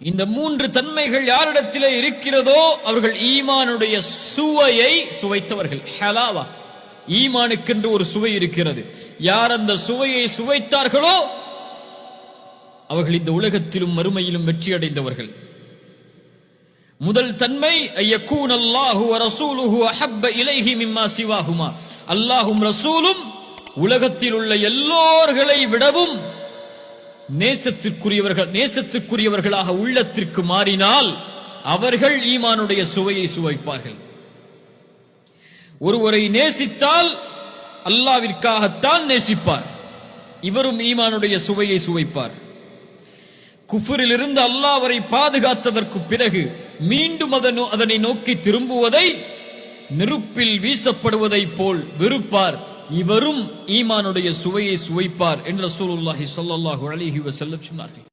இந்த மூன்று தன்மைகள் யாரிடத்திலே இருக்கிறதோ அவர்கள் ஈமானுடைய சுவையை சுவைத்தவர்கள். ஹலாவா. ஈமானுக்கென்று ஒரு சுவை இருக்கிறது. யார் அந்த சுவையை சுவைத்தார்களோ அவர்கள் இந்த உலகத்திலும் மறுமையிலும் வெற்றி அடைந்தவர்கள் முதல் தன்மை ஐயக்கூன் அல்லாஹு ரசூலுஹு அஹப்ப இலைஹி மிம்மா சிவாஹுமா. அல்லாஹும் ரசூலும் உலகத்தில் உள்ள எல்லோர்களை விடவும் நேசத்திற்குரியவர்கள் நேசத்திற்குரியவர்களாக உள்ளத்திற்கு மாறினால் அவர்கள் ஈமானுடைய சுவையை சுவைப்பார்கள். ஒருவரை நேசித்தால் அல்லாவிற்காகத்தான் நேசிப்பார். இவரும் ஈமானுடைய சுவையை சுவைப்பார். குஃபரிலிருந்து அல்லாஹ் அவரை பாதுகாத்ததற்கு பிறகு மீண்டும் அதனை நோக்கி திரும்புவதை நெருப்பில் வீசப்படுவதைப் போல் வெறுப்பார். இவரும் ஈமானுடைய சுவையை சுவைப்பார் என்று ரசூலுல்லாஹி ஸல்லல்லாஹு அலைஹி வஸல்லம் சொன்னார்கள்.